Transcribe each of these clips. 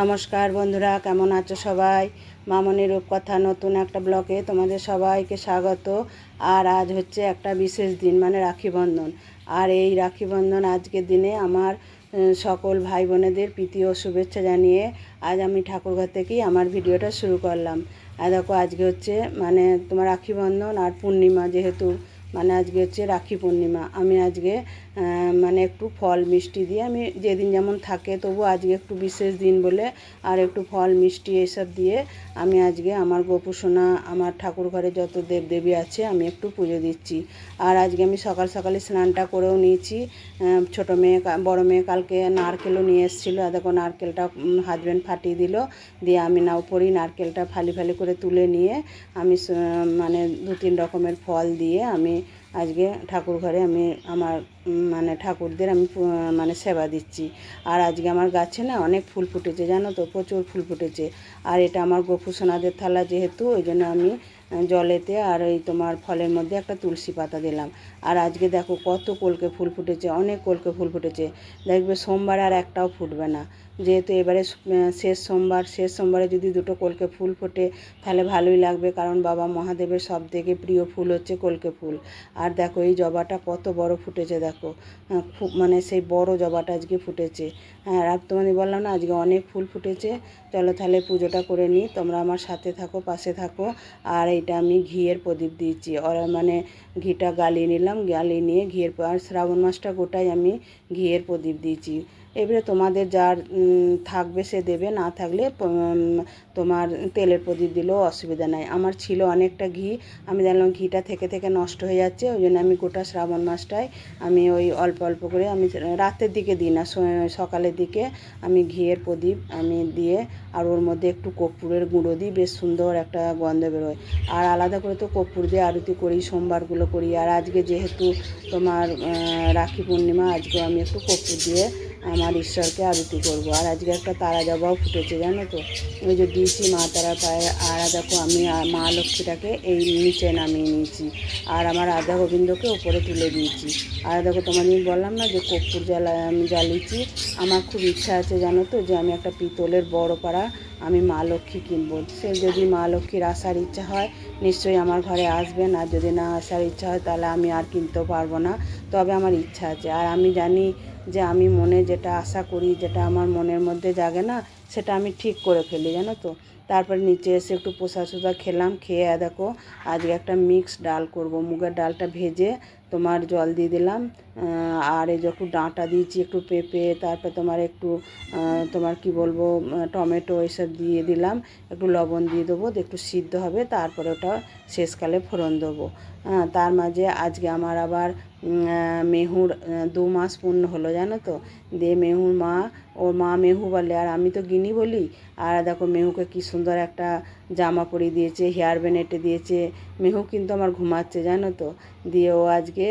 নমস্কার বন্ধুরা, কেমন আছো সবাই? মামনি রূপকথা নতুন একটা ব্লকে তোমাদের সবাইকে স্বাগত। আর আজ হচ্ছে একটা বিশেষ দিন মানে রাখি বন্ধন আর এই রাখি বন্ধন আজকের দিনে আমার সকল ভাই বোনেদের প্রীতি ও শুভেচ্ছা জানিয়ে আজ আমি ঠাকুরঘর থেকেই আমার ভিডিওটা শুরু করলাম। আর দেখো, আজকে হচ্ছে মানে তোমার রাখি বন্ধন আর পূর্ণিমা যেহেতু মানে আজকে হচ্ছে রাখি পূর্ণিমা। আমি আজকে মানে একটু ফল মিষ্টি দিয়ে আমি যেদিন যেমন থাকে, তবু আজকে একটু বিশেষ দিন বলে আর একটু ফল মিষ্টি এসব দিয়ে আমি আজকে আমার গোপুসোনা, আমার ঠাকুর ঘরে যত দেবদেবী আছে আমি একটু পুজো দিচ্ছি। আর আজকে আমি সকাল সকালে স্নানটা করেও নিয়েছি। ছোটো মেয়ে বড় মেয়ে কালকে নারকেলও নিয়ে এসেছিল। দেখো নারকেলটা হাজব্যান্ড ফাটিয়ে দিল। দিয়ে আমি না উপরেই নারকেলটা ফালি ফালি করে তুলে নিয়ে আমি মানে দু তিন রকমের ফল দিয়ে আমি আজকে ঠাকুর ঘরে আমি আমার মানে ঠাকুরদের আমি মানে সেবা দিচ্ছি। আর আজকে আমার গাছে না অনেক ফুল ফুটেছে, জানো তো? প্রচুর ফুল ফুটেছে। আর এটা আমার গোপুসোনাদের থালা যেহেতু, ওই জন্য আমি জলেতে আর ওই তোমার ফলের মধ্যে একটা তুলসী পাতা দিলাম। আর আজকে দেখো কত কলকে ফুল ফুটেছে, অনেক কলকে ফুল ফুটেছে। দেখবে সোমবার আর একটাও ফুটবে না। যেহেতু এবারে শেষ সোমবার, শেষ সোমবারে যদি দুটো কলকে ফুল ফোটে, তাহলে ভালোই লাগবে কারণ বাবা মহাদেবের সব থেকে প্রিয় ফুল হচ্ছে কলকে ফুল। আর দেখো এই জবাটা কত বড় ফুটেছে দেখো। খুব মানে সেই বড় জবাটা আজকে ফুটেছে। হ্যাঁ আর তোমাদের বললাম না, আজকে অনেক ফুল ফুটেছে। চলো তাহলে পুজোটা করে নিই। তোমরা আমার সাথে থাকো, পাশে থাকো। আর এইটা আমি ঘিয়ের প্রদীপ দিয়েছি। আর মানে ঘিটা গালিয়ে নিলাম, গালিয়ে নিয়ে ঘিয়ের আর শ্রাবণ মাসটা গোটাই আমি ঘিয়ের প্রদীপ দিয়েছি। এবারে তোমাদের যার থাকবে সে দেবে, না থাকলে তোমার তেলের প্রদীপ দিলেও অসুবিধা নাই। আমার ছিল অনেকটা ঘি, আমি জানলাম ঘিটা থেকে থেকে নষ্ট হয়ে যাচ্ছে, ওই জন্য আমি গোটা শ্রাবণ মাসটায় আমি ওই অল্প অল্প করে আমি রাতের দিকে দিই না সকালের দিকে আমি ঘিয়ের প্রদীপ আমি দিয়ে আর ওর মধ্যে একটু কর্পূরের গুঁড়ো দিই, বেশ সুন্দর একটা গন্ধ বেরোয়। আর আলাদা করে তো কর্পূর দিয়ে আরতি করি, সোমবারগুলো করি। আর আজকে যেহেতু তোমার রাখি পূর্ণিমা আজকে আমি একটু কর্পূর দিয়ে আমার ঈশ্বরকে আরতি করব। আর আজকে একটা তারা জবাও ফুটেছে, জানো তো? ওই যে দিয়েছি মা তারা পায়ে। আর দেখো, আমি মা লক্ষ্মীটাকে এই নিচে নামিয়ে নিয়েছি। আর আমার রাধা গোবিন্দকে উপরে তুলে দিয়েছি। আর দেখো তোমাদের বললাম না যে কর্পূর জ্বালা আমি জ্বালিয়েছি? আমার খুব ইচ্ছা আছে, জানো তো, যে আমি একটা পিতলের বড় পাড়া আমি মা লক্ষ্মী কিনবো। সে যদি মা লক্ষ্মীর আসার ইচ্ছা হয়, নিশ্চয়ই আমার ঘরে আসবেন আর যদি না আসার ইচ্ছা হয়, তাহলে আমি আর কিনতেও পারব না। তবে আমার ইচ্ছা আছে। আর আমি জানি যে আমি মনে যেটা আশা করি, যেটা আমার মনের মধ্যে জাগে না, সেটা আমি ঠিক করে ফেলি, জানো তো? তারপরে নিচে এসে একটু পোষা সোসা খেলাম, খেয়ে, দেখো, আজকে একটা মিক্স ডাল করব। মুগের ডালটা ভেজে তোমার জল দিয়ে দিলাম আর এই যে একটু ডাঁটা দিয়েছি, একটু পেঁপে, তারপর তোমার একটু তোমার কি বলব টমেটো এসব দিয়ে দিলাম, একটু লবণ দিয়ে দেবো একটু সিদ্ধ হবে, তারপরে ওটা শেষকালে ফোড়ন দেবো। তার মাঝে আজকে আমার আবার মেহুর দু মাস পূর্ণ হলো জানো তো, দিয়ে মেহুর মা, ওর মা মেহু বলে, আর আমি তো গিনি বলি, আর দেখো মেহুকে কি সুন্দর একটা জামা পরিয়ে দিয়েছে হেয়ার ব্যান্ড দিয়েছে। মেহু কিন্তু আমার ঘুমাচ্ছে জানো তো? দিয়ে ও আজকে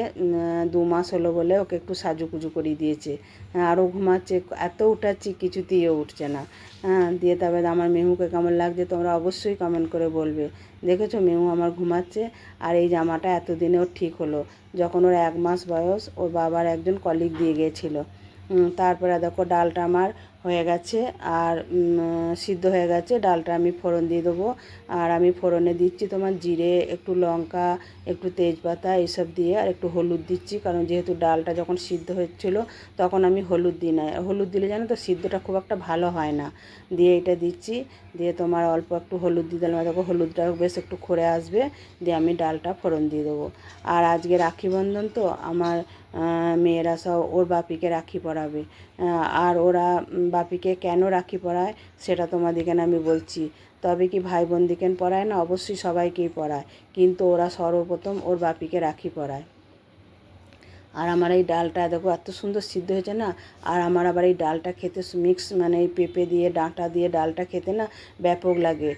দু মাস হলো বলে ওকে একটু সাজুকুজু করিয়ে দিয়েছে। হ্যাঁ, আরও ঘুমাচ্ছে এত উঠাচ্ছি কিছুতেই উঠছে না। হ্যাঁ দিয়ে তারপরে আমার মেহুকে কেমন লাগছে তোমরা অবশ্যই কমেন্ট করে বলবে। দেখেছ মেহু আমার ঘুমাচ্ছে আর এই জামাটা এতদিনে ওর ঠিক হলো। যখন ওর এক মাস বয়স ওর বাবার একজন কলিগ দিয়ে গিয়েছিল তারপরে দেখো ডালটা আমার হয়ে গেছে আর সিদ্ধ হয়ে গেছে। ডালটা আমি ফোড়ন দিয়ে দেবো। আর আমি ফোড়নে দিচ্ছি তোমার জিরে, একটু লঙ্কা, একটু তেজপাতা এইসব দিয়ে, আর একটু হলুদ দিচ্ছি। কারণ যেহেতু ডালটা যখন সিদ্ধ হচ্ছিল, তখন আমি হলুদ দিই না। হলুদ দিলে জানো তো সিদ্ধটা খুব একটা ভালো হয় না। দিয়ে এটা দিচ্ছি। দিয়ে তোমার অল্প একটু হলুদ দিয়ে দিলাম। দেখো হলুদটা বেশ একটু খরে আসবে। দিয়ে আমি ডালটা ফোড়ন দিয়ে দেবো। আর আজকে রাখি বন্ধন তো, আমার মেয়েরা সব ওর বাপিকে রাখি পরাবে আর ওরা বাপিকে কেন রাখি পরায় সেটা তোমাদেরকে আমি বলছি। তবে কি ভাই বোনদিকেন পড়ায় না? অবশ্যই সবাইকেই পড়ায়। কিন্তু ওরা সর্বপ্রথম ওর বাপিকে রাখি পরায় আর আমার এই ডালটা দেখো, এত সুন্দর সিদ্ধ হয়েছে না? আর আমার আবার এই ডালটা খেতে মিক্স মানে এই পেঁপে দিয়ে, ডাঁটা দিয়ে ডালটা খেতে না ব্যাপক লাগে।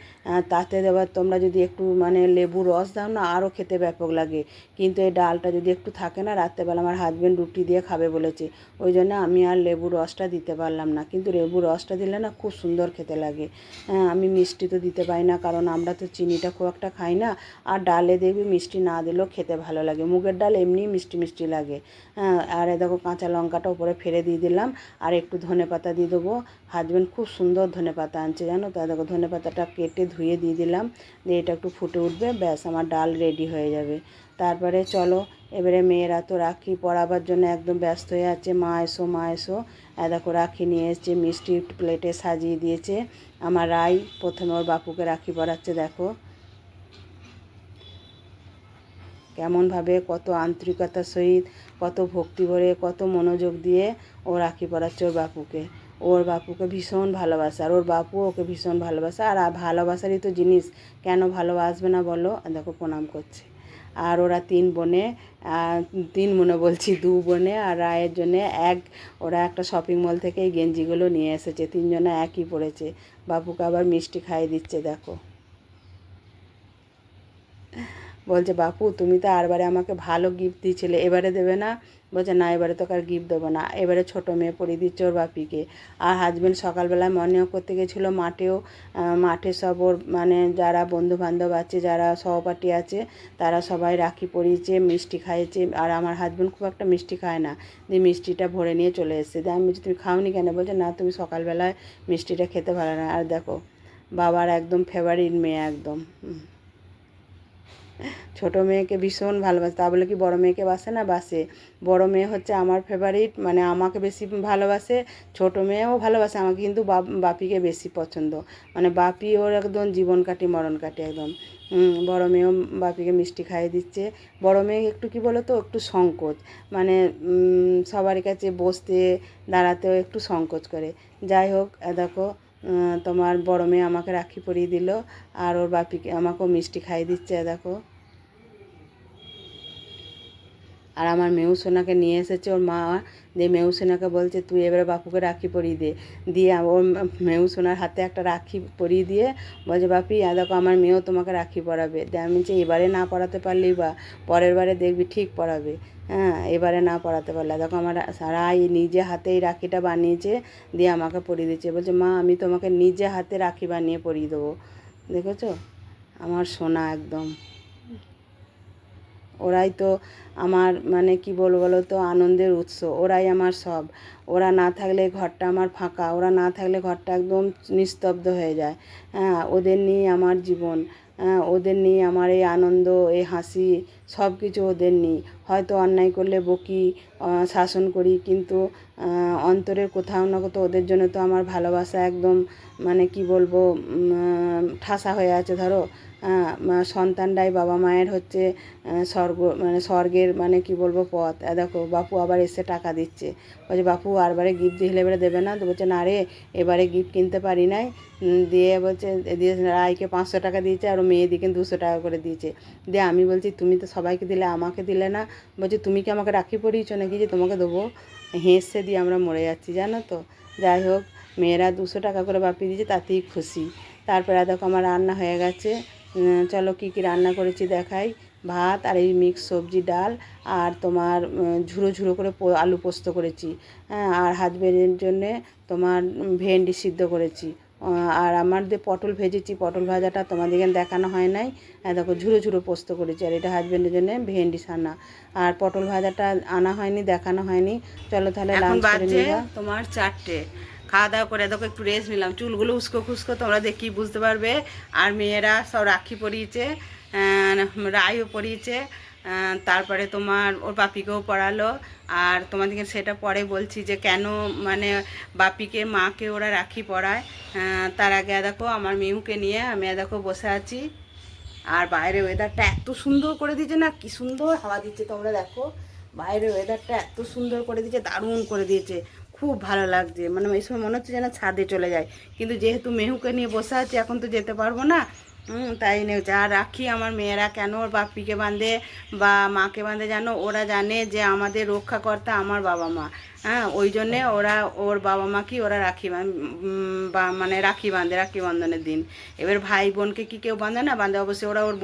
তাতে দেবার তোমরা যদি একটু মানে লেবু রস দাও না, আরও খেতে ব্যাপক লাগে। কিন্তু এই ডালটা যদি একটু থাকে না, রাত্রেবেলা আমার হাজব্যান্ড রুটি দিয়ে খাবে বলেছে। ওই জন্য আমি আর লেবু রসটা দিতে পারলাম না। কিন্তু লেবু রসটা দিলে না খুব সুন্দর খেতে লাগে। হ্যাঁ আমি মিষ্টি তো দিতে পারি না, কারণ আমরা তো চিনিটা খুব একটা খাই না। আর ডালে দেখবি মিষ্টি না দিলেও খেতে ভালো লাগে। মুগের ডাল এমনিই মিষ্টি মিষ্টি লাগে। আর এ দেখো কাঁচা লঙ্কাটা উপরে ফেলে দিয়ে দিলাম, আর একটু ধনে পাতা দিয়ে দেবো। হাজব্যান্ড খুব সুন্দর ধনে পাতা আনছে, জানো? তো দেখো ধনে পাতাটা কেটে ধুয়ে দিয়ে দিলাম, দিয়ে এটা একটু ফুটে উঠবে, ব্যাস আমার ডাল রেডি হয়ে যাবে। তারপরে চলো, এবারে মেয়েরা তো রাখি পরাবার জন্য একদম ব্যস্ত হয়ে আছে। মা এসো মা এসো। দেখো রাখি নিয়ে এসছে, মিষ্টি প্লেটে সাজিয়ে দিয়েছে। আমার রাই প্রথমে ওর বাপুকে রাখি পড়াচ্ছে, দেখো। কেমনভাবে কত আন্তরিকতার সহিত, কত ভক্তি ভরে, কত মনোযোগ দিয়ে ও রাখি পড়াচ্ছে ওর বাপুকে। ওর বাপুকে ভীষণ ভালোবাসে আর ওর বাপু ওকে ভীষণ ভালোবাসে। আর ভালোবাসারই তো জিনিস, কেন ভালোবাসবে না বলো? দেখো প্রণাম করছে। আর ওরা তিন বোনে তিন বোনে বলছি, দু বোনে আর রায়ের জন্যে এক, ওরা একটা শপিং মল থেকে এই গেঞ্জিগুলো নিয়ে এসেছে। তিনজনে একই পড়েছে। বাপুকে আবার মিষ্টি খাইয়ে দিচ্ছে, দেখো। বলছে, বাপু, তুমি তো আরবারে আমাকে ভালো গিফট দিয়েছিলে এবারে দেবে না? বলছে, না, এবারে তোকে আর গিফট দেবো না, এবারে ছোটো মেয়ে পরিয়ে দিচ্ছে ওর বাপিকে। আর হাজব্যান্ড সকালবেলায় মর্নিং করতে গেছিল মাঠেও মাঠে সব ওর মানে যারা বন্ধু বান্ধব আছে, যারা সহপাঠী আছে, তারা সবাই রাখি পরিয়েছে, মিষ্টি খাইয়েছে। আর আমার হাজব্যান্ড খুব একটা মিষ্টি খায় না, দিয়ে মিষ্টিটা ভরে নিয়ে চলে এসেছে। দিয়ে আমি বলছি, তুমি খাওনি কেন? বলছে, না, তুমি সকালবেলায় মিষ্টিটা খেতে ভালো না। আর দেখো, বাবার একদম ফেভারিট মেয়ে একদম। ছোট মেয়েকে ভীষণ ভালোবাসে। তা বলে কি বড় মেয়েকে বাসে না? বাসে। বড় মেয়ে হচ্ছে আমার ফেভারিট মানে আমাকে বেশি ভালোবাসে। ছোট মেয়েও ভালোবাসে, আমাকে কিন্তু বাপ, বাপিকে বেশি পছন্দ। মানে বাপি ওর একদম জীবন কাটি মরণ কাটি একদম। বড় মেয়েও বাপিকে মিষ্টি খাইয়ে দিচ্ছে। বড় মেয়ে একটু কি বলো তো একটু সংকোচ। মানে সবার কাছে বসতে, দাঁড়াতেও একটু সংকোচ করে। যাই হোক দেখো তোমার বড় মেয়ে আমাকে রাখি পরিয়ে দিল, আর ওর বাপিকে, আমাকেও মিষ্টি খাইয়ে দিচ্ছে, দেখো। আর আমার মেউ সোনাকে নিয়ে এসেছে ওর মা। দিয়ে মেউ সোনাকে বলছে, তুই এবারে বাপুকে রাখি পরিয়ে দে। দিয়ে ওর মেউ সোনার হাতে একটা রাখি পরিয়ে দিয়ে বলছে, বাপি দেখো আমার মেয়েও তোমাকে রাখি পরাবে। দিয়ে আমি যে এবারে না পড়াতে পারলেই বা, পরের বারে দেখবি ঠিক পড়াবে হ্যাঁ এবারে না পড়াতে পারলে। দেখো আমার রাই নিজে হাতে এই রাখিটা বানিয়েছে, দিয়ে আমাকে পরিয়ে দিচ্ছে। বলছে, মা, আমি তোমাকে নিজে হাতে রাখি বানিয়ে পরিয়ে দেবো। দেখেছ? আমার সোনা একদম। ওরাই তো আমার মানে কি বলব বলো তো আনন্দের উৎস ওরাই আমার সব। ওরা না থাকলে ঘরটা আমার ফাঁকা, ওরা না থাকলে ঘরটা একদম নিস্তব্ধ হয়ে যায়। হ্যাঁ ওদের নিয়ে আমার জীবন হ্যাঁ ওদের নিয়ে আমার এই আনন্দ, এই হাসি সব কিছু ওদের নিয়ে হয়তো অন্যায় করলে বকি শাসন করি, কিন্তু অন্তরের কোথাও না কোথাও ওদের জন্য তো আমার ভালোবাসা একদম মানে কি বলব ঠাসা হয়ে আছে, ধরো। মা- সন্তানটাই বাবা মায়ের হচ্ছে স্বর্গ মানে স্বর্গের মানে কি বলব, পথ। দেখো, বাপু আবার এসে টাকা দিচ্ছে। বলছে বাপু আরবারে গিফট দিলে এবারে দেবে না, তো বলছে, না রে, এবারে গিফট কিনতে পারি নাই। দিয়ে বলছে, দিয়ে রায়কে পাঁচশো টাকা দিয়েছে আর মেয়েদিকে দুশো টাকা করে দিয়েছে। দিয়ে আমি বলছি, তুমি তো সবাইকে দিলে, আমাকে দিলে না। বলছে, তুমি কি আমাকে রাখি পরিয়েছো নাকি যে তোমাকে দেবো? হেসে দিয়ে আমরা মরে যাচ্ছি, জানো তো। যাই হোক, মেয়েরা দুশো টাকা করে বাপি দিয়েছে, তাতেই খুশি। তারপরে দেখো আমার রান্না হয়ে গেছে। চলো কী কী রান্না করেছি দেখাই। ভাত আর এই মিক্স সবজি ডাল আর তোমার ঝুরো ঝুড়ো করে আলু পোস্ত করেছি। হ্যাঁ আর হাজবেন্ডের জন্যে তোমার ভেন্ডি সিদ্ধ করেছি। আর আমার যে পটল ভেজেছি পটল ভাজাটা তোমাদেরকে দেখানো হয় নাই। হ্যাঁ দেখো ঝুরো ঝুরো পোস্ত করেছি আর এটা হাজবেন্ডের জন্য ভেন্ডি সানা আর পটল ভাজাটা আনা হয়নি দেখানো হয়নি। চলো তাহলে এখন লাঞ্চ করে নিবা। তোমার চারটে। খাওয়া দাওয়া করে দেখো একটু রেস্ট নিলাম। চুলগুলো উস্কো খুস্কো তোমরা দেখি বুঝতে পারবে। আর মেয়েরা সব রাখি পরিয়েছে। রায়ও পড়িয়েছে তারপরে তোমার ওর বাপিকেও পড়ালো। আর তোমাদেরকে সেটা পরে বলছি যে কেন মানে বাপিকে, মাকে ওরা রাখি পড়ায়। তার আগে দেখো আমার মিহুকে নিয়ে আমি দেখো বসে আছি। আর বাইরে ওয়েদারটা এত সুন্দর করে দিয়েছে না, কি সুন্দর হাওয়া দিচ্ছে তোমরা দেখো। বাইরের ওয়েদারটা এত সুন্দর করে দিয়েছে, দারুণ করে দিয়েছে। খুব ভালো লাগছে। মানে এই সময় মনে হচ্ছে যেন ছাদে চলে যায়। কিন্তু যেহেতু মেহুকে নিয়ে বসে আছি, এখন তো যেতে পারব না। তাই আর রাখি আমার মেয়েরা কেন ওর বাপিকে বাঁধে বা মাকে বাঁধে জানো? ওরা জানে যে আমাদের রক্ষাকর্তা আমার বাবা মা। হ্যাঁ ওই জন্যে ওরা ওর বাবা মা কি ওরা রাখি বা মানে রাখি বাঁধে, রাখি বন্ধনের দিন। এবার ভাই বোনকে কি কেউ বাঁধে না? বাঁধে অবশ্যই। ওরা ওর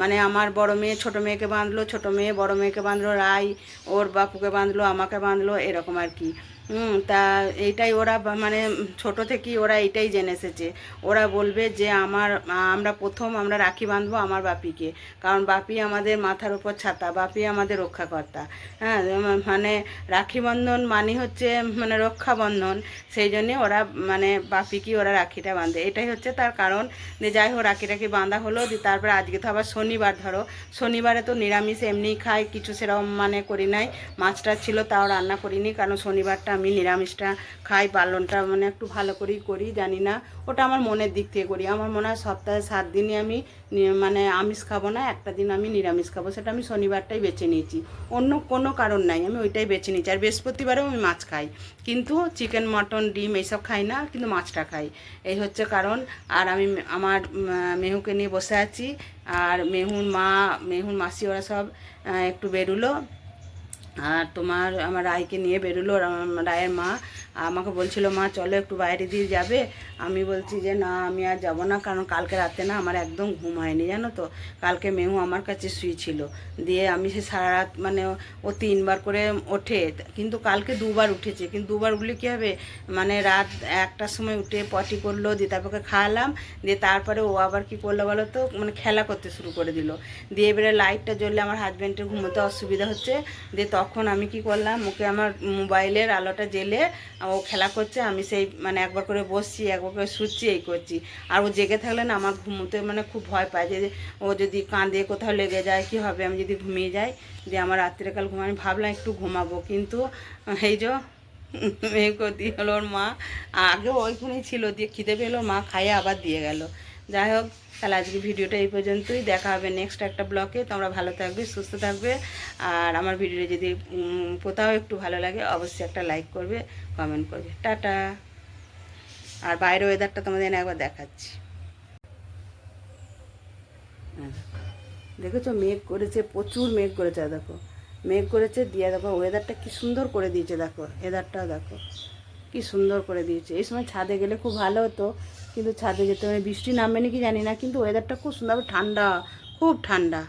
মানে আমার বড় মেয়ে ছোট মেয়েকে বাঁধলো, ছোট মেয়ে বড় মেয়েকে বাঁধলো, রাই ওর বাপুকে বাঁধলো, আমাকে বাঁধলো, এরকম আর কি। হুম, তা এইটাই ওরা মানে ছোট থেকেই ওরা এটাই জেনে এসেছে। ওরা বলবে যে আমার আমরা প্রথম আমরা রাখি বাঁধবো আমার বাপিকে। কারণ বাপি আমাদের মাথার উপর ছাতা, বাপি আমাদের রক্ষাকর্তা। হ্যাঁ মানে রাখি বন্ধন মানে হচ্ছে মানে রক্ষাবন্ধন সেই জন্যে ওরা মানে বাপিকে ওরা রাখিটা বাঁধে। এটাই হচ্ছে তার কারণ যে যাই হোক রাখি রাখি বাঁধা হলো, দিয়ে তারপরে আজকে তো আবার শনিবার ধরো। শনিবারে তো নিরামিষ এমনিই খাই, কিছু সেরকম মানে করি নাই। মাছটা ছিল তাও রান্না করিনি, কারণ শনিবারটা আমি নিরামিষটা খাই পালনটা মানে একটু ভালো করেই করি, জানি না। ওটা আমার মনের দিক থেকে করি। আমার মনে হয় সপ্তাহে সাত দিনই আমি মানে আমিষ খাব না, একটা দিন আমি নিরামিষ খাব। সেটা আমি শনিবারটাই বেছে নিয়েছি। অন্য কোনো কারণ নাই, আমি ওইটাই বেছে নিয়েছি। আর বৃহস্পতিবারেও আমি মাছ খাই। কিন্তু চিকেন, মটন, ডিম এইসব খাই না, কিন্তু মাছটা খাই। এই হচ্ছে কারণ। আর আমি আমার মেহুকে নিয়ে বসে আছি। আর মেহুর মা মেহুর মাসি, ওরা সব একটু বেরুলো। আর তোমার আমার রায়কে নিয়ে বেরোলো আর আমার রায়ের মা আমাকে বলছিল, মা, চলো একটু বাইরে দিয়ে যাবে। আমি বলছি যে, না, আমি আর যাব না, কারণ কালকে রাতে না আমার একদম ঘুম হয়নি, জানো তো। কালকে মেহু আমার কাছে শুয়েছিল। দিয়ে আমি সে সারা রাত মানে ও তিনবার করে ওঠে, কিন্তু কালকে দুবার উঠেছে। কিন্তু দুবার উঠলে কী হবে? মানে রাত একটার সময় উঠে পটি করল দিয়ে তারপরে খাওয়ালাম, দিয়ে তারপরে ও আবার কি করল বলো তো মানে খেলা করতে শুরু করে দিল। দিয়ে এবারে লাইটটা জ্বললে আমার হাজব্যান্ডের ঘুমোতে অসুবিধা হচ্ছে। দিয়ে তখন আমি কি করলাম, ওকে আমার মোবাইলের আলোটা জ্বেলে ও খেলা করছে, আমি সেই মানে একবার করে বসছি, একবার করে শুচ্ছি, এই করছি। আর ও জেগে থাকলে না আমার ঘুমোতে মানে খুব ভয় পায় যে, ও যদি কাঁদে কোথাও লেগে যায়, কি হবে, আমি যদি ঘুমিয়ে যাই দিয়ে আমার রাত্রিকাল ঘুম, আমি ভাবলাম একটু ঘুমাবো, কিন্তু এই যে মেয়ে করতে হলো ওর মা, আগে ওইখানেই ছিল, দিয়ে খিদে পেল, মা খাইয়ে আবার দিয়ে গেল। যাই হোক তাহলে আজকে ভিডিওটা এই পর্যন্তই। দেখা হবে নেক্সট একটা ব্লকে। তোমরা ভালো থাকবে সুস্থ থাকবে। আর আমার ভিডিওটা যদি কোথাও একটু ভালো লাগে অবশ্যই একটা লাইক করবে কমেন্ট করবে। টাটা। আর বাইরের ওয়েদারটা তোমাদের একবার দেখাচ্ছি। হ্যাঁ, দেখেছ? মেঘ করেছে প্রচুর মেঘ করেছে দেখো। মেঘ করেছে দিয়ে দেখো ওয়েদারটা কি সুন্দর করে দিয়েছে দেখো। ওয়েদারটাও দেখো কি সুন্দর করে দিয়েছে। এই সময় ছাদে গেলে খুব ভালো হতো। কিন্তু ছাদে যেতে মানে বৃষ্টি নামবে নাকি জানি না, কিন্তু ওয়েদারটা খুব সুন্দর ঠান্ডা, খুব ঠান্ডা।